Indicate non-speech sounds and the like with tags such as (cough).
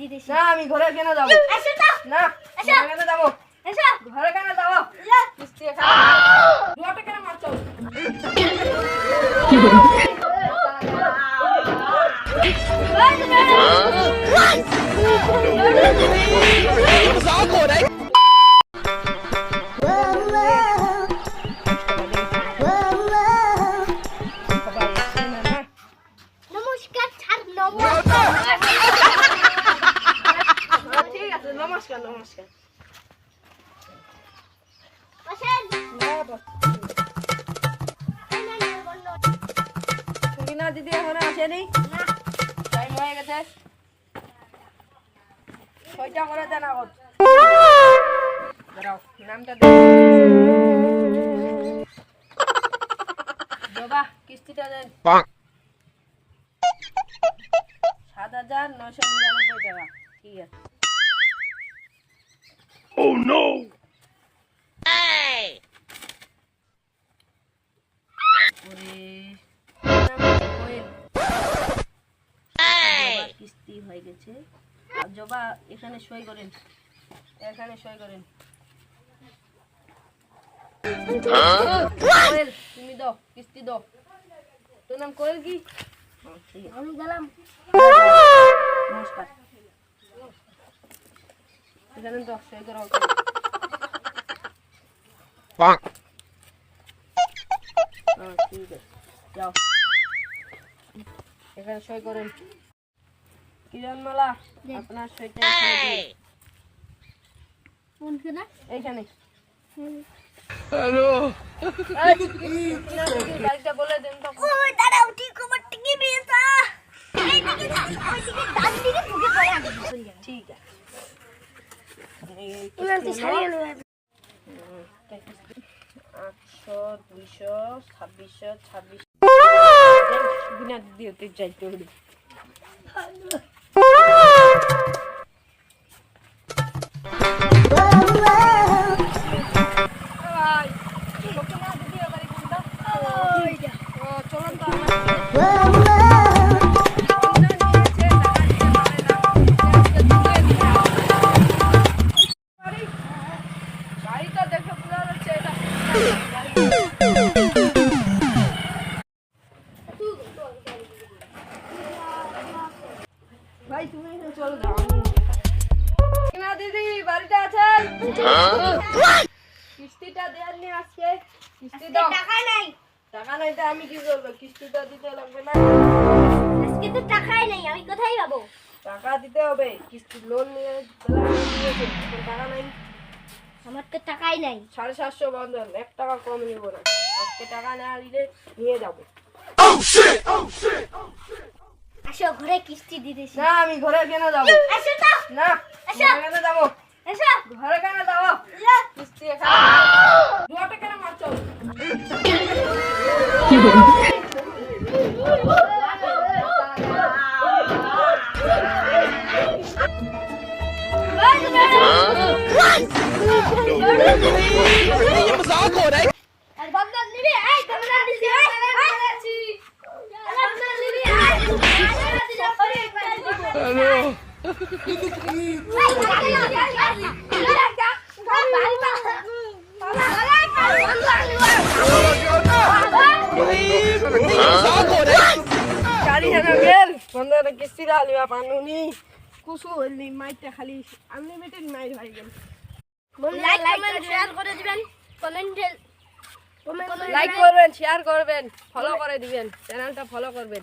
দিতেছি। না আমি ঘরে কেন যাব? এসো তো। না এসো। কেন যাব? এসো। ঘরে কেন যাব। কিস্তি এখানে। দুটো কেন মারছো? নমস্কার নমস্কার। না, দিদি এখনও আসেনি? টাইম হয়ে গেছে। ছয়টা করে দেন দাঁড়াও নামটা দেন কিস্তিটা দেন। সাত হাজার নয়শো নিরানব্বই টাকা। ঠিক আছে। ওরে নাম কোয়েল। কিস্তি হয়ে গেছে। জবা এখানে সই করেন। এখানে সই করেন। কোয়েল তুমি দাও কিস্তি দাও। তোর নাম কোয়েল কি। আমি গেলাম। নমস্কার। সই করো হ্যাঁ, ঠিক আছে যাও। এখানে সই করেন। কিরণ মালা আপনার সইটা এইখানে। এই, গাড়িটা বলে দেন তো। দাঁড়াও ঠিক খবর টিকে বিয়েছা ঠিক আছে। আটশো দুইশো ছাব্বিশশো ছাব্বিশ (laughs) বিনা দিয়ে তুই যাইতে হবে বাড়িতে আছেন? কিস্তিটা দেওয়ার নিয়ে আজকে। কিস্তি টাকা নাই। টাকা নাই তো আমি কি করব? কিস্তিটা দিতে লাগবে না। আজকে তো টাকাই নাই আমি কোথায় পাবো? টাকা দিতে হবে। কিস্তি লোন নিয়ে টাকা নাই। আমার তো টাকাই নাই। সাড়ে সাতশো বন্ধন। এক টাকা কম নিব না। আজকে টাকা না দিলে নিয়ে যাব। আসো ঘরে কিস্তি দিতেছি। না আমি ঘরে কেন যাব? আসো না আচ্ছা। কেন যাব? ঘরে কেন যাব যা। কিস্তি দুয়াটা কেন মারছো ওই তুমি আর বন্ধন নিবি এই তোমরা দিছি কিস্তি পানুনি কুসু হলি মাইটা খালি আনলিমিটেড মাইর হয়ে গেল। লাইক কমেন্ট শেয়ার করে দিবেন। কমেন্ট লাইক করবেন শেয়ার করবেন। ফলো করে দিবেন। চ্যানেলটা ফলো করবেন।